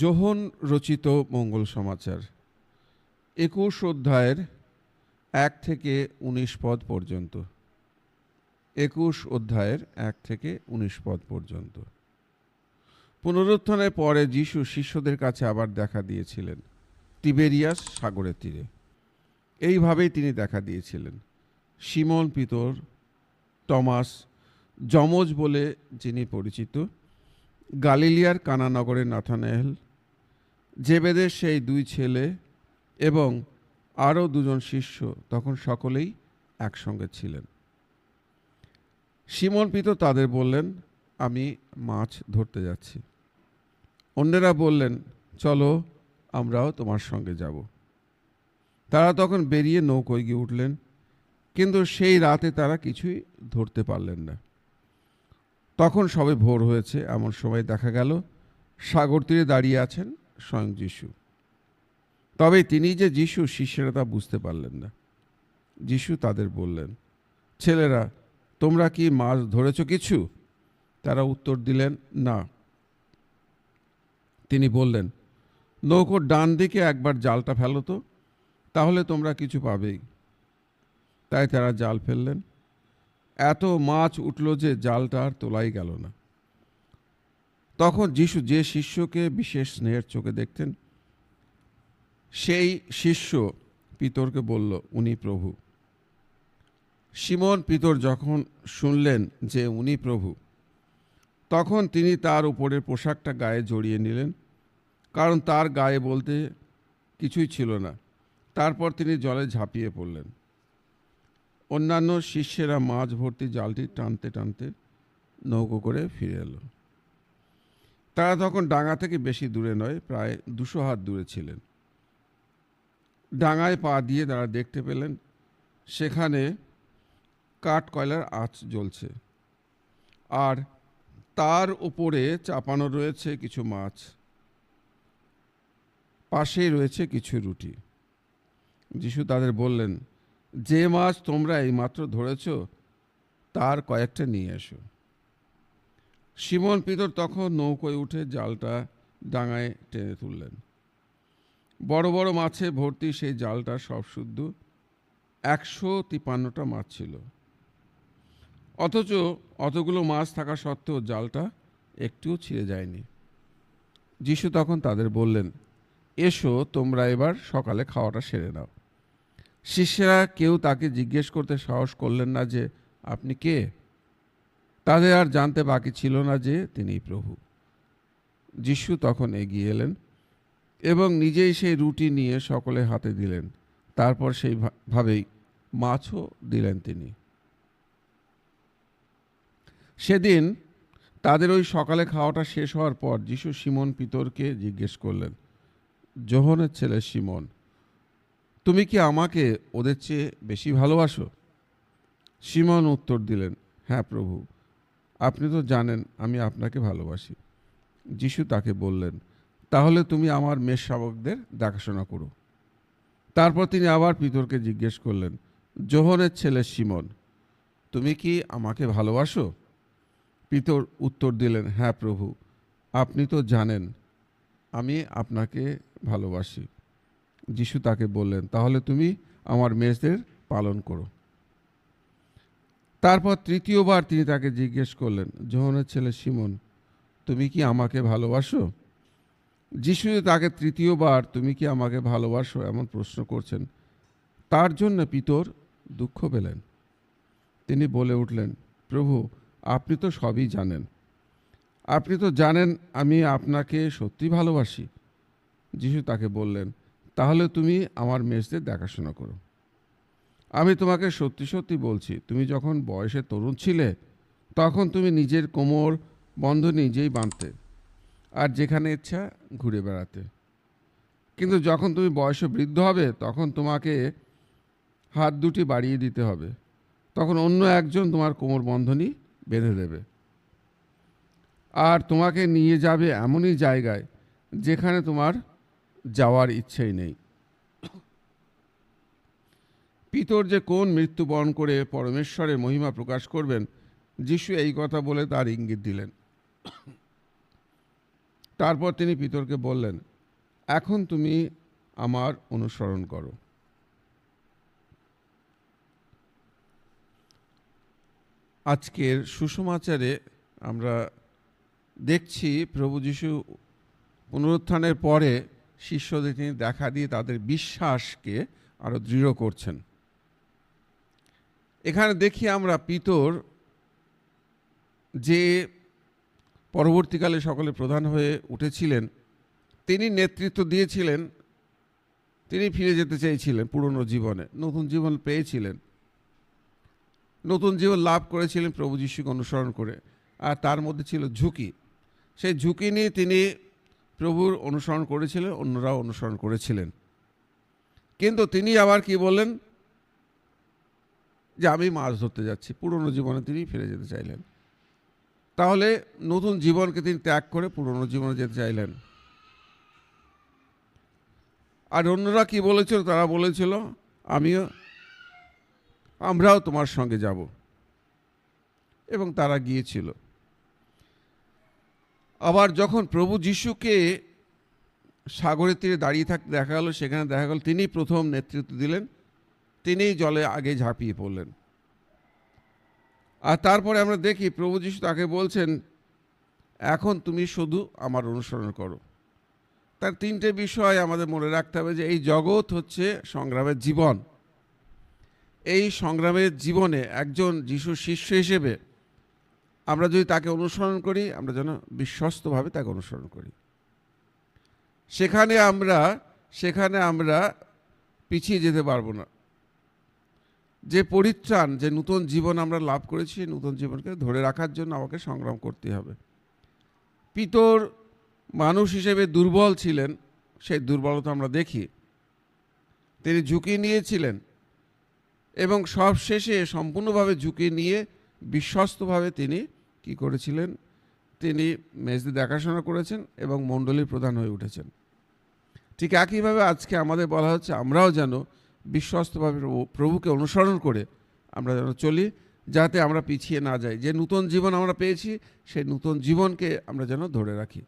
যোহন রচিত মঙ্গল সমাচার, একুশ অধ্যায়ের এক থেকে উনিশ পদ পর্যন্ত। একুশ অধ্যায়ের এক থেকে উনিশ পদ পর্যন্ত। পুনরুত্থানের পরে যিশু শিষ্যদের কাছে আবার দেখা দিয়েছিলেন তিবেরিয়াস সাগরের তীরে। এইভাবেই তিনি দেখা দিয়েছিলেন। সিমন, পিতর, টমাস, যমজ বলে যিনি পরিচিত, গালিলিয়ার কানানগরের নাথানায়েল জেবেদের সেই দুই ছেলে এবং আরও দুজন শিষ্য তখন সকলেই একসঙ্গে ছিলেন। সিমন তাদের বললেন, আমি মাছ ধরতে যাচ্ছি। অন্যেরা বললেন, চলো, আমরাও তোমার সঙ্গে যাব। তারা তখন বেরিয়ে নৌকোয় গিয়ে উঠলেন, কিন্তু সেই রাতে তারা কিছুই ধরতে পারলেন না। তখন সবে ভোর হয়েছে, এমন সময় দেখা গেল, সাগর তীরে দাঁড়িয়ে আছেন স্বয়ং যিশু। তবে তিনি যে যিশু শিষ্যরা তা বুঝতে পারলেন না। যিশু তাদের বললেন, ছেলেরা, তোমরা কি মাছ ধরেছ কিছু? তারা উত্তর দিলেন, না। তিনি বললেন, নৌকোর ডান দিকে একবার জালটা ফেলো তো, তাহলে তোমরা কিছু পাবেই। তাই তারা জাল ফেললেন। এত মাছ উঠল যে জালটা আর তোলাই গেল না। তখন যিশু যে শিষ্যকে বিশেষ স্নেহের চোখে দেখতেন, সেই শিষ্য পিতরকে বলল, উনি প্রভু। সিমন পিতর যখন শুনলেন যে উনি প্রভু, তখন তিনি তার উপরের পোশাকটা গায়ে জড়িয়ে নিলেন, কারণ তার গায়ে বলতে কিছুই ছিল না। তারপর তিনি জলে ঝাঁপিয়ে পড়লেন। অন্যান্য শিষ্যেরা মাছ ভর্তি জালটি টানতে টানতে নৌকো করে ফিরে এলো। তারা তখন ডাঙা থেকে বেশি দূরে নয়, প্রায় দুশো হাত দূরে ছিলেন। ডাঙায় পা দিয়ে তারা দেখতে পেলেন, সেখানে কাঠ কয়লার আঁচ জ্বলছে। আর তার উপরে চাপানো রয়েছে কিছু মাছ। পাশেই রয়েছে কিছু রুটি। যিশু তাদের বললেন, যে মাছ তোমরা এইমাত্র ধরেছ, তার কয়েকটা নিয়ে এসো। সিমন পিতর তখন নৌকোয় উঠে জালটা ডাঙায় টেনে তুললেন। বড় বড় মাছে ভর্তি সেই জালটা সব শুদ্ধ। একশো তিপান্নটা মাছ ছিল। অথচ অতগুলো মাছ থাকা সত্ত্বেও জালটা একটুও ছিঁড়ে যায়নি। যিশু তখন তাদের বললেন, এসো, তোমরা এবার সকালে খাওয়াটা সেরে নাও। শিষ্যেরা কেউ তাকে জিজ্ঞেস করতে সাহস করলেন না যে, আপনি কে? তাদের আর জানতে বাকি ছিল না যে তিনি প্রভু। যিশু তখন এগিয়ে এলেন এবং নিজেই সেই রুটি নিয়ে সকলে হাতে দিলেন। তারপর সেই ভাবেই মাছও দিলেন তিনি। সেদিন তাদের ওই সকালে খাওয়াটা শেষ হওয়ার পর যিশু সিমন পিতরকে জিজ্ঞেস করলেন, জোহনের ছেলে সিমন, তুমি কি আমাকে ওদের চেয়ে বেশি ভালোবাসো? সিমন উত্তর দিলেন হ্যাঁ প্রভু। আপনি তো জানেন, আমি আপনাকে ভালোবাসি। যিশু তাকে বললেন, তাহলে তুমি আমার মেষ শাবকদের দেখাশোনা করো। তারপর তিনি আবার পিতরকে জিজ্ঞেস করলেন, জোহনের ছেলে সিমন, তুমি কি আমাকে ভালোবাসো? পিতর উত্তর দিলেন হ্যাঁ প্রভু, আপনি তো জানেন, আমি আপনাকে ভালোবাসি। যিশু তাকে বললেন, তাহলে তুমি আমার মেষদের পালন করো। তারপর তৃতীয়বার তিনি তাকে জিজ্ঞেস করলেন, জোহনের ছেলে সিমন তুমি কি আমাকে ভালোবাসো? যিশু তাকে তৃতীয়বার, তুমি কি আমাকে ভালোবাসো? এমন প্রশ্ন করছেন। তার জন্য পিতর দুঃখ পেলেন। তিনি বলে উঠলেন, প্রভু, আপনি তো সবই জানেন। আপনি তো জানেন আমি আপনাকে সত্যি ভালোবাসি। যিশু তাকে বললেন, তাহলে তুমি আমার মেষদের দেখাশোনা করো। আমি তোমাকে সত্যি সত্যি বলছি, তুমি যখন বয়সে তরুণ ছিলে, তখন তুমি নিজের কোমর বন্ধ নিজেই বাঁধতে আর যেখানে ইচ্ছা ঘুরে বেড়াতে। কিন্তু যখন তুমি বয়সে বৃদ্ধ হবে, তখন তোমাকে হাত দুটি বাড়িয়ে দিতে হবে। তখন অন্য একজন তোমার কোমর বন্ধনী বেঁধে দেবে। আর তোমাকে নিয়ে যাবে এমনই জায়গায় যেখানে তোমার যাওয়ার ইচ্ছেই নেই। পিতর যে কোন মৃত্যুবরণ করে পরমেশ্বরের মহিমা প্রকাশ করবেন, যিশু এই কথা বলে তার ইঙ্গিত দিলেন। তারপর তিনি পিতরকে বললেন, এখন তুমি আমার অনুসরণ করো। আজকের সুষমাচারে আমরা দেখছি প্রভু যিশু পুনরুত্থানের পরে শিষ্যদের তিনি দেখা দিয়ে তাদের বিশ্বাসকে আরও দৃঢ় করছেন। এখানে দেখি আমরা পিতর, যে পরবর্তীকালে সকলে প্রধান হয়ে উঠেছিলেন, তিনি নেতৃত্ব দিয়েছিলেন, তিনি ফিরে যেতে চেয়েছিলেন পুরনো জীবনে, নতুন জীবন পেয়েছিলেন। নতুন জীবন লাভ করেছিলেন প্রভু যিশুকে অনুসরণ করে, আর তার মধ্যে ছিল ঝুঁকি। সেই ঝুঁকি নিয়ে তিনি প্রভুর অনুসরণ করেছিলেন, অন্যরাও অনুসরণ করেছিলেন। কিন্তু তিনি আবার কি বললেন? যে আমি মাছ ধরতে যাচ্ছি, পুরনো জীবনে তিনি ফিরে যেতে চাইলেন। তাহলে নতুন জীবনকে তিনি ত্যাগ করে পুরনো জীবনে যেতে চাইলেন। আর অন্যরা কি বলেছিল? তারা বলেছিল, আমিও, আমরাও তোমার সঙ্গে যাব। এবং তারা গিয়েছিল। আবার যখন প্রভু যিশুকে সাগরের তীরে দাঁড়িয়ে থাকতে দেখা গেল, সেখানে দেখা গেল তিনি প্রথম নেতৃত্ব দিলেন। তিনিই জলে আগে ঝাঁপিয়ে পড়লেন। আর তারপরে আমরা দেখি প্রভু যিশু তাকে বলছেন, এখন তুমি শুধু আমার অনুসরণ করো। তার তিনটে বিষয় আমাদের মনে রাখতে হবে যে এই জগৎ হচ্ছে সংগ্রামের জীবন। এই সংগ্রামের জীবনে একজন যিশুর শিষ্য হিসেবে আমরা যদি তাকে অনুসরণ করি, আমরা যেন বিশ্বস্তভাবে তাকে অনুসরণ করি। সেখানে আমরা সেখানে আমরা পিছিয়ে যেতে পারব না। যে পরিত্রাণ, যে নতুন জীবন আমরা লাভ করেছি নতুন জীবনকে ধরে রাখার জন্য আমাকে সংগ্রাম করতে হবে। পিতর মানুষ হিসেবে দুর্বল ছিলেন, সেই দুর্বলতা আমরা দেখি। তিনি ঝুঁকি নিয়েছিলেন এবং সব শেষে সম্পূর্ণভাবে ঝুঁকি নিয়ে বিশ্বস্তভাবে তিনি কি করেছিলেন? তিনি মেজদি দেখাশোনা করেছেন এবং মণ্ডলীর প্রধান হয়ে উঠেছেন। ঠিক একইভাবে আজকে আমাদের বলা হচ্ছে, আমরাও যেন বিশ্বস্তভাবে প্রভুকে অনুসরণ করে আমরা যেন চলি, যাতে আমরা পিছিয়ে না যাই। যে নূতন জীবন আমরা পেয়েছি, সেই নূতন জীবনকে আমরা যেন ধরে রাখি।